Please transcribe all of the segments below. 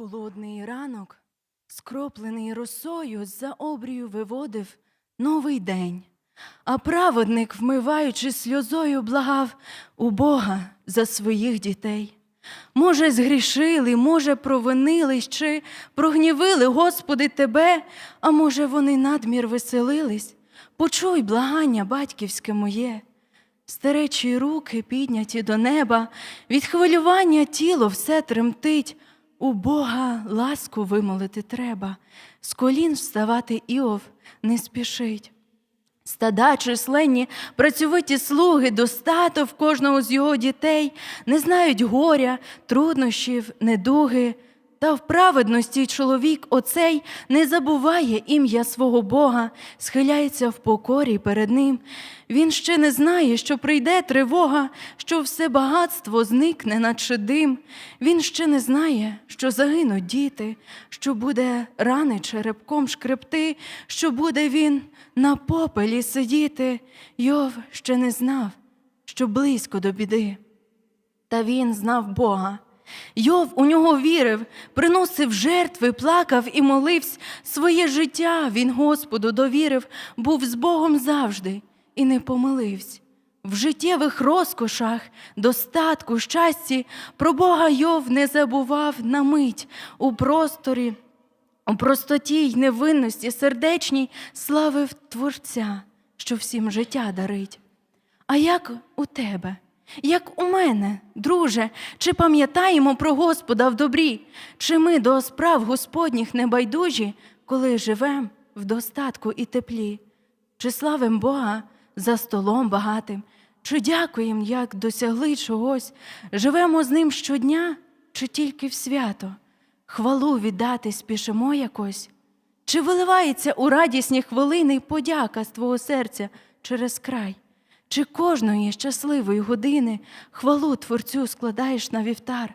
Холодний ранок, скроплений росою, за обрію виводив новий день. А праведник, вмиваючи сльозою, благав у Бога за своїх дітей. Може, згрішили, може, провинились чи прогнівили, Господи, Тебе, а може, вони надмір веселились. Почуй благання батьківське моє. Старечі руки підняті до неба, від хвилювання тіло все тремтить. У Бога ласку вимолити треба, з колін вставати Іов не спішить. Стада численні, працьовиті слуги, достаток в кожного з його дітей, не знають горя, труднощів, недуги. Та в праведності чоловік оцей не забуває ім'я свого Бога, схиляється в покорі перед ним. Він ще не знає, що прийде тривога, що все багатство зникне, наче дим. Він ще не знає, що загинуть діти, що буде рани черепком шкребти, що буде він на попелі сидіти. Йов ще не знав, що близько до біди. Та він знав Бога. Йов у нього вірив, приносив жертви, плакав і молився. Своє життя він Господу довірив, був з Богом завжди і не помилився. В життєвих розкошах, достатку, щасті про Бога Йов не забував на мить у просторі, у простоті й невинності сердечній славив Творця, що всім життя дарить. А як у тебе? Як у мене, друже, чи пам'ятаємо про Господа в добрі, чи ми до справ Господніх не байдужі, коли живем в достатку і теплі? Чи славим Бога за столом багатим, чи дякуємо, як досягли чогось, живемо з ним щодня, чи тільки в свято? Хвалу віддати спішимо якось? Чи виливається у радісні хвилини подяка з твого серця через край? Чи кожної щасливої години хвалу Творцю складаєш на вівтар?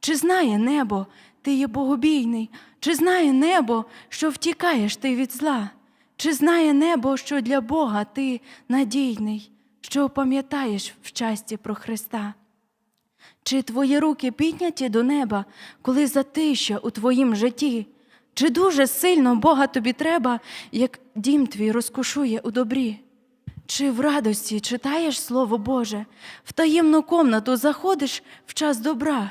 Чи знає небо, ти є богобійний? Чи знає небо, що втікаєш ти від зла? Чи знає небо, що для Бога ти надійний, що пам'ятаєш в щасті про Христа? Чи твої руки підняті до неба, коли затища у твоїм житті? Чи дуже сильно Бога тобі треба, як дім твій розкошує у добрі? Чи в радості читаєш Слово Боже, в таємну комнату заходиш в час добра,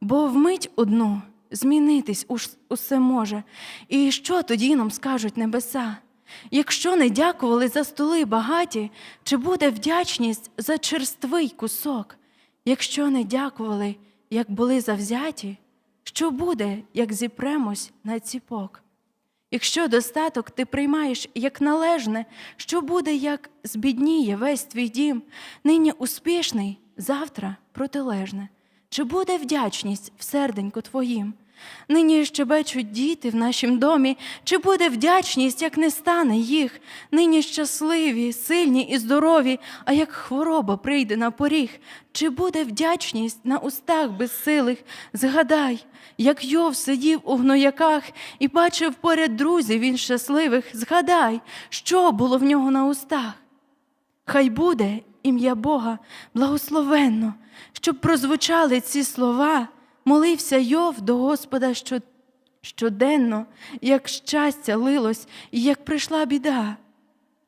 бо вмить одну змінитись усе може. І що тоді нам скажуть небеса? Якщо не дякували за столи багаті, чи буде вдячність за черствий кусок? Якщо не дякували, як були завзяті, що буде, як зіпремось на ціпок? Якщо достаток ти приймаєш як належне, що буде, як збідніє весь твій дім, нині успішний, завтра протилежне, чи буде вдячність в серденьку твоїм? Нині щебечуть діти в нашім домі, чи буде вдячність, як не стане їх, нині щасливі, сильні і здорові, а як хвороба прийде на поріг, чи буде вдячність на устах безсилих? Згадай, як Йов сидів у гнояках і бачив поряд друзів він щасливих, згадай, що було в нього на устах. Хай буде ім'я Бога благословенно, щоб прозвучали ці слова, молився Йов до Господа що- щоденно, як щастя лилось і як прийшла біда.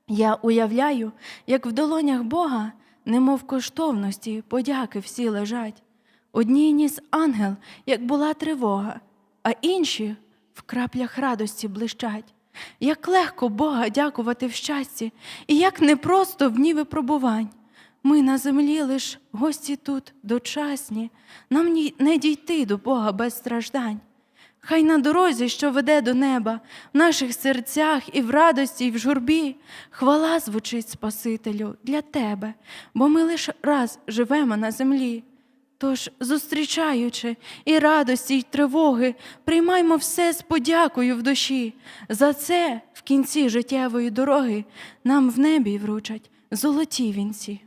Я уявляю, як в долонях Бога, немов коштовності, подяки всі лежать. Одні ніс ангел, як була тривога, а інші в краплях радості блищать. Як легко Бога дякувати в щасті, і як непросто в дні випробувань. Ми на землі лиш гості тут дочасні, нам не дійти до Бога без страждань. Хай на дорозі, що веде до неба, в наших серцях і в радості, і в журбі, хвала звучить Спасителю для тебе, бо ми лише раз живемо на землі. Тож, зустрічаючи і радості, й тривоги, приймаймо все з подякою в душі. За це в кінці життєвої дороги нам в небі вручать золоті вінці.